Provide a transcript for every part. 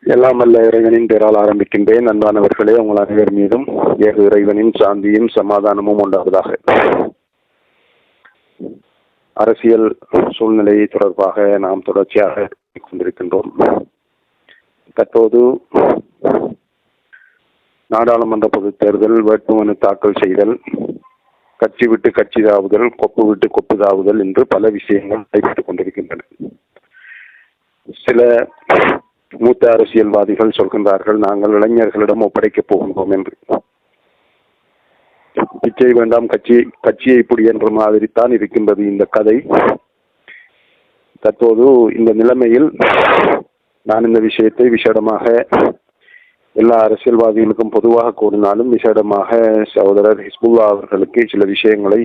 எல்லாம் அல்ல இறைவனின் பெயரால் ஆரம்பிக்கின்றேன். அன்பானவர்களே உங்கள் அனைவர் மீதும் ஏக இறைவனின் சாந்தியும் சமாதானமும் உண்டாவதாக. அரசியல் சூழ்நிலை தொடர்பாக நாம் தொடர்ச்சியாக கொண்டிருக்கின்றோம். தற்போது நாடாளுமன்ற பொதுத் தேர்தல் வேட்புமனு தாக்கல் செய்தல் கட்சி விட்டு கட்சி தாவுதல் கொப்பு விட்டு கொப்பு தாவுதல் என்று பல விஷயங்கள் நடைபெற்றுக் கொண்டிருக்கின்றன. சில மூத்த அரசியல்வாதிகள் சொல்கின்றார்கள் நாங்கள் இளைஞர்களிடம் ஒப்படைக்கப் போகின்றோம் என்று. பிச்சை வேண்டாம் கட்சி கட்சியை புடி என்ற மாதிரி தான் இருக்கின்றது இந்த கதை. தற்போது இந்த நிலைமையில் நான் இந்த விஷயத்தை விசேடமாக எல்லா அரசியல்வாதிகளுக்கும் பொதுவாக கூறினாலும் விசேடமாக சகோதரர் ஹிஸ்புல்லா அவர்களுக்கு சில விஷயங்களை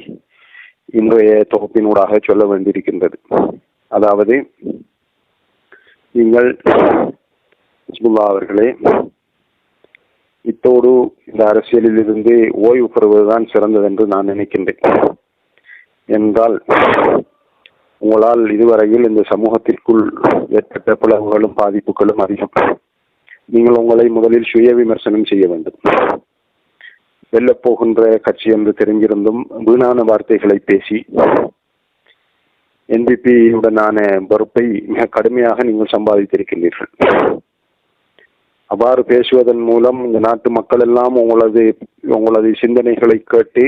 இன்றைய தொகுப்பினூடாக சொல்ல வேண்டியிருக்கின்றது. அதாவது நீங்கள் ஹிஸ்புல்லா அவர்களே இத்தோடு இந்த அரசியலில் இருந்து ஓய்வு பெறுவதுதான் சிறந்தது என்று நான் நினைக்கின்றேன். என்றால் உங்களால் இதுவரையில் இந்த சமூகத்திற்குள் ஏற்பட்ட பிளவுகளும் பாதிப்புகளும் அதிகம். நீங்கள் உங்களை முதலில் சுய விமர்சனம் செய்ய வேண்டும். வெல்லப் போகின்ற கட்சி என்று தெரிந்திருந்தும் வீணான வார்த்தைகளை பேசி என்பிபியுடனான பொறுப்பை மிக கடுமையாக நீங்கள் சம்பாதித்திருக்கின்றீர்கள். அவ்வாறு பேசுவதன் மூலம் இந்த நாட்டு மக்கள் எல்லாம் உங்களது உங்களது சிந்தனைகளை கேட்டு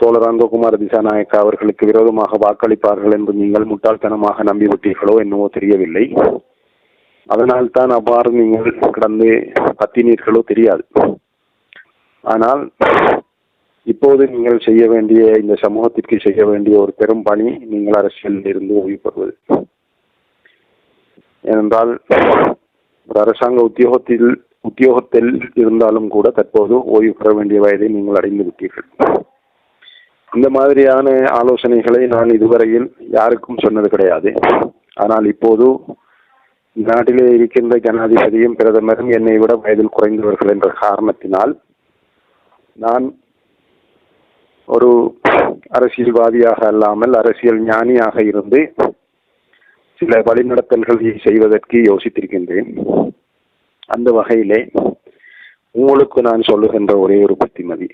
தோழர் அந்தகுமார் திசாநாயக்கா அவர்களுக்கு விரோதமாக வாக்களிப்பார்கள் என்று நீங்கள் முட்டாள்தனமாக நம்பிவிட்டீர்களோ என்னவோ தெரியவில்லை. அதனால் தான் அவ்வாறு நீங்கள் கடந்து கத்தினீர்களோ தெரியாது. ஆனால் இப்போது நீங்கள் செய்ய வேண்டிய இந்த சமூகத்திற்கு செய்ய வேண்டிய ஒரு பெரும் பணி நீங்கள் அரசியலில் இருந்து ஓய்வு பெறுவது ஏனென்றால் ஒரு அரசாங்க உத்தியோகத்தில் உத்தியோகத்தில் இருந்தாலும் கூட தற்போது ஓய்வு பெற வேண்டிய வயதை நீங்கள் அடைந்து விட்டீர்கள். இந்த மாதிரியான ஆலோசனைகளை நான் இதுவரையில் யாருக்கும் சொன்னது கிடையாது. ஆனால் இப்போது நாட்டிலே இருக்கின்ற ஜனாதிபதியும் பிரதமரும் என்னை விட வயதில் குறைந்தவர்கள் என்ற காரணத்தினால் நான் ஒரு அரசியல்வாதியாக அல்லாமல் அரசியல் ஞானியாக இருந்து சில வழிநடத்தல்களை செய்வதற்கு யோசித்திருக்கின்றேன். அந்த வகையிலே உங்களுக்கு நான் சொல்லுகின்ற ஒரே ஒரு புத்திமதி.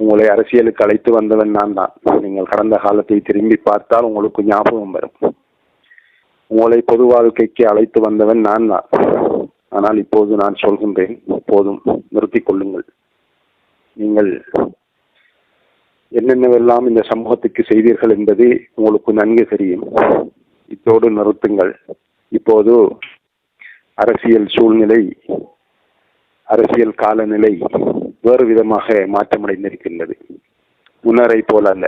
உங்களை அரசியலுக்கு அழைத்து வந்தவன் நான் தான். நீங்கள் கடந்த காலத்தை திரும்பி பார்த்தால் உங்களுக்கு ஞாபகம் வரும். உங்களை பொது வாழ்க்கைக்கு அழைத்து வந்தவன் நான் தான். ஆனால் இப்போது நான் சொல்கின்றேன் போதும் நிறுத்திக் கொள்ளுங்கள். நீங்கள் என்னென்னவெல்லாம் இந்த சமூகத்துக்கு செய்தீர்கள் என்பது உங்களுக்கு நன்கு தெரியும். இத்தோடு நிறுத்துங்கள். இப்போது அரசியல் சூழ்நிலை அரசியல் காலநிலை வேறு விதமாக மாற்றமடைந்திருக்கின்றது. முன்னரை போல அல்ல.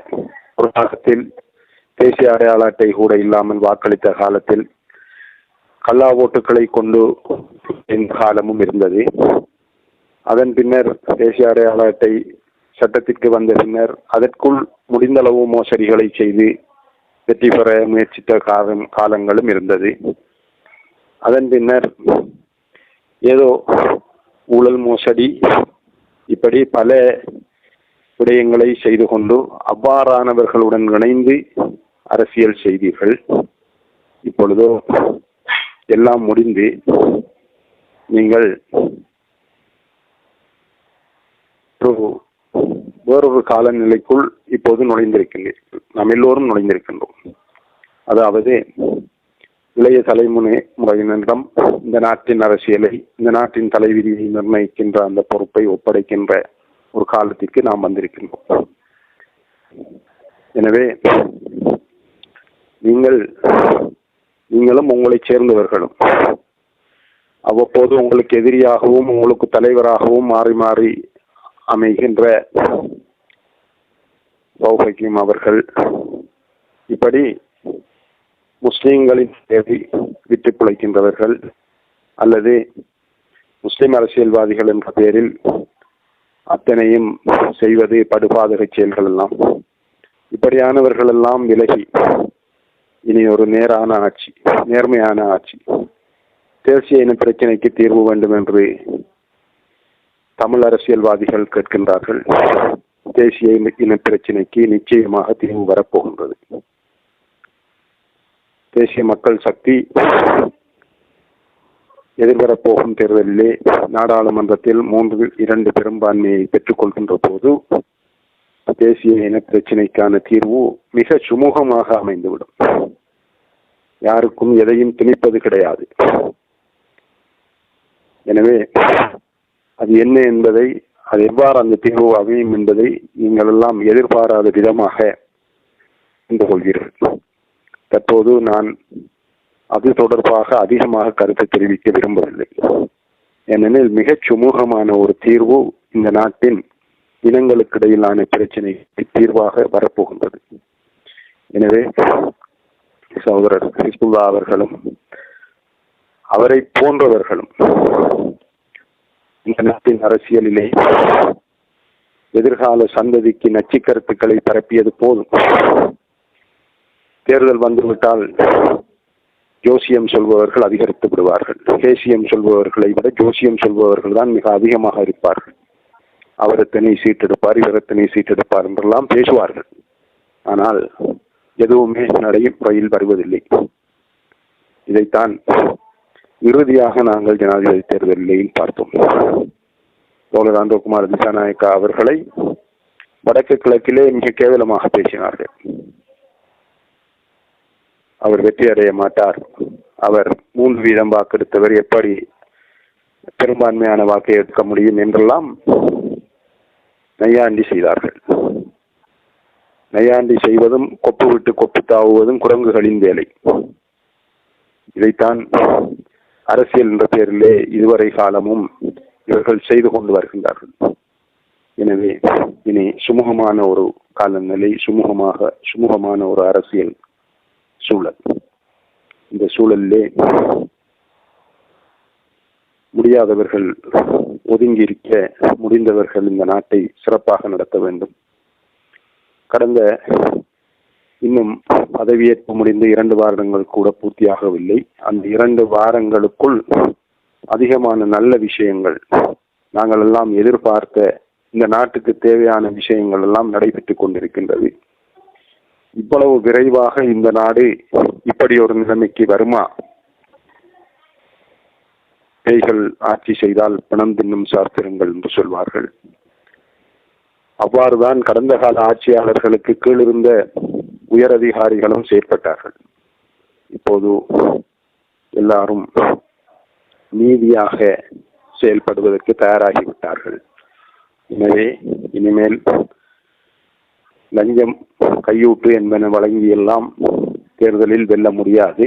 ஒரு காலத்தில் தேசிய அடையாள அட்டை கூட இல்லாமல் வாக்களித்த காலத்தில் கல்லா ஓட்டுகளை கொண்டு என் காலமும் இருந்தது. அதன் பின்னர் தேசிய அடையாள அட்டை சட்டத்திற்கு வந்த பின்னர் அதற்குள் முடிந்தளவு மோசடிகளை செய்து வெற்றி பெற முயற்சித்த காலம் காலங்களும் இருந்தது. அதன் பின்னர் ஏதோ ஊழல் மோசடி இப்படி பல விடயங்களை செய்து கொண்டு அவ்வாறானவர்களுடன் இணைந்து அரசியல் செய்தீர்கள். இப்பொழுதோ எல்லாம் முடிந்து நீங்கள் ஒரு வேறொரு காலநிலைக்குள் இப்போது நுழைந்திருக்கின்றீர்கள். நாம் எல்லோரும் நுழைந்திருக்கின்றோம். அதாவது இளைய தலைமுறை முறையினரிடம் இந்த நாட்டின் அரசியலை இந்த நாட்டின் தலைவிதியை நிர்ணயிக்கின்ற அந்த பொறுப்பை ஒப்படைக்கின்ற ஒரு காலத்திற்கு நாம் வந்திருக்கின்றோம். எனவே நீங்கள் நீங்களும் உங்களை சேர்ந்தவர்களும் அவ்வப்போது உங்களுக்கு எதிரியாகவும் உங்களுக்கு தலைவராகவும் மாறி மாறி அமைகின்ற சௌபாக்கியம் அவர்கள் இப்படி முஸ்லீம்களின் தேவை விட்டு பிழைக்கின்றவர்கள் அல்லது முஸ்லிம் அரசியல்வாதிகள் என்ற பெயரில் அத்தனையும் செய்வது படுபாதக செயல்கள் எல்லாம். இப்படியானவர்கள் எல்லாம் விலகி இனி ஒரு நேரான ஆட்சி நேர்மையான ஆட்சி. தேசிய இன பிரச்சனைக்கு தீர்வு வேண்டும் என்று தமிழ் அரசியல்வாதிகள் கேட்கின்றார்கள். தேசிய இன பிரச்சனைக்கு நிச்சயமாக தீர்வு வரப்போகின்றது. தேசிய மக்கள் சக்தி எதிர்வரப்போகும் தேர்தலிலே நாடாளுமன்றத்தில் மூன்று இரண்டு பெரும்பான்மையை பெற்றுக்கொள்கின்ற போது தேசிய இன பிரச்சினைக்கான தீர்வு மிக சுமூகமாக அமைந்துவிடும். யாருக்கும் எதையும் திணிப்பது கிடையாது. எனவே அது என்ன என்பதை அது எவ்வாறு அந்த தீர்வு அமையும் என்பதை நீங்கள் எல்லாம் எதிர்பாராத விதமாக புரிந்து கொள்கிறீர்கள் தற்போது நான் அது தொடர்பாக அதிகமாக கருத்து தெரிவிக்க விரும்பவில்லை. ஏனெனில் மிகச் சுமூகமான ஒரு தீர்வு இந்த நாட்டின் இனங்களுக்கிடையிலான பிரச்சினைக்கு தீர்வாக வரப்போகின்றது. எனவே சகோதரர் ஹிஸ்புல்லா அவர்களும் அவரை போன்றவர்களும் இந்த நாட்டின் அரசியலிலே எதிர்கால சந்ததிக்கு நச்சு கருத்துக்களை பரப்பியது போதும். தேர்தல் வந்துவிட்டால் ஜோசியம் சொல்பவர்கள் அதிகரித்து விடுவார்கள். கேசியம் சொல்பவர்களை விட ஜோசியம் சொல்பவர்கள் தான் மிக அதிகமாக இருப்பார்கள். அவர் எத்தனை சீட்டெடுப்பார் இவர் எத்தனை சீட்டெடுப்பார் என்றெல்லாம் பேசுவார்கள். ஆனால் எதுவுமே நடைமுறையில் வருவதில்லை. இதைத்தான் இறுதியாக நாங்கள் ஜனாதிபதி தேர்தலிலேயும் பார்த்தோம். தோழர் குமார் திசாநாயக்கா அவர்களை வடக்கு கிழக்கிலே மிக கேவலமாக பேசினார்கள். அவர் வெற்றி அடைய மாட்டார். அவர் மூன்று வீதம் வாக்கெடுத்தவர் எப்படி பெரும்பான்மையான வாக்கை எடுக்க முடியும் என்றெல்லாம் நையாண்டி செய்தார்கள். நையாண்டி செய்வதும் கொப்பு விட்டு கொப்பு தாவுவதும் குரங்குகளின் வேலை. இதைத்தான் அரசியல் என்ற பெயரிலே இதுவரை காலமும் இவர்கள் செய்து கொண்டு வருகின்றார்கள். எனவே இனி சுமூகமான ஒரு காலநிலை சுமூகமாக சுமூகமான ஒரு அரசியல் சூழல். இந்த சூழலிலே முடியாதவர்கள் ஒதுங்கி இருக்க முடிந்தவர்கள் இந்த நாட்டை சிறப்பாக நடத்த வேண்டும். கடந்த இன்னும் பதவியேற்பு முடிந்து இரண்டு வாரங்கள் கூட பூர்த்தியாகவில்லை. அந்த இரண்டு வாரங்களுக்குள் அதிகமான நல்ல விஷயங்கள் நாங்கள் எல்லாம் எதிர்பார்த்த இந்த நாட்டுக்கு தேவையான விஷயங்கள் எல்லாம் நடைபெற்றுக் கொண்டிருக்கின்றது. இவ்வளவு விரைவாக இந்த நாடு இப்படி ஒரு நிலைமைக்கு வருமா? பேய்கள் ஆட்சி செய்தால் பணம் தின்னும் சாஸ்திரங்கள் என்று சொல்வார்கள். அவ்வாறுதான் கடந்த கால ஆட்சியாளர்களுக்கு கீழிருந்த உயரதிகாரிகளும் செயற்பட்டார்கள். இப்போது எல்லாரும் நீதியாக செயல்படுவதற்கு தயாராகிவிட்டார்கள். எனவே இனிமேல் லஞ்சம் கையூட்டு என்பன வழங்கியெல்லாம் தேர்தலில் வெல்ல முடியாது.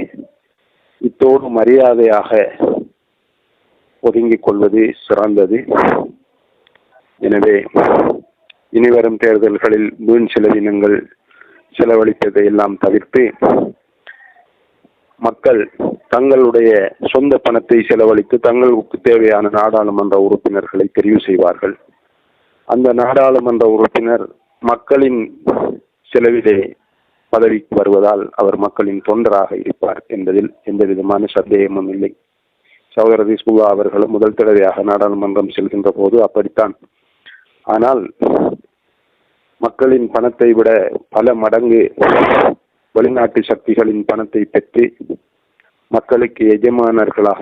இத்தோடு மரியாதையாக ஒதுங்கிக் கொள்வது சிறந்தது. எனவே இனிவரும் தேர்தல்களில் வீண் செலவினங்கள் செலவழித்ததை எல்லாம் தவிர்த்து மக்கள் தங்களுடைய சொந்த பணத்தை செலவழித்து தங்களுக்கு தேவையான நாடாளுமன்ற உறுப்பினர்களை தெரிவு செய்வார்கள். அந்த நாடாளுமன்ற உறுப்பினர் மக்களின் செலவிலே பதவிக்கு வருவதால் அவர் மக்களின் தொண்டராக இருப்பார் என்பதில் எந்த விதமான சந்தேகமும் இல்லை. சகோதரர் இஸ்புல்லா அவர்களும் முதல் தடவையாக நாடாளுமன்றம் செல்கின்ற போது அப்படித்தான். ஆனால் மக்களின் பணத்தை விட பல மடங்கு வெளிநாட்டு சக்திகளின் பணத்தை பெற்று மக்களுக்கு எஜமானர்களாக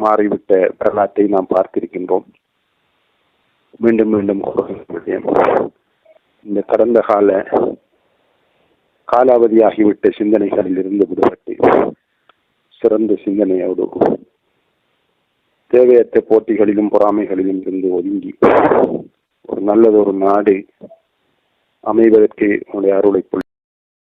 மாறிவிட்ட வரலாற்றை நாம் பார்த்திருக்கின்றோம். மீண்டும் மீண்டும் கூறுகின்றேன். இந்த கடந்த கால காலாவதியாகிவிட்ட சிந்தனைகளில் இருந்து விடுபட்டு சிறந்த சிந்தனையோடு தேவையற்ற போட்டிகளிலும் பொறாமைகளிலும் இருந்து ஒதுங்கி ஒரு நல்லதொரு நாடு அமைவதற்கு உங்களுடைய அருளை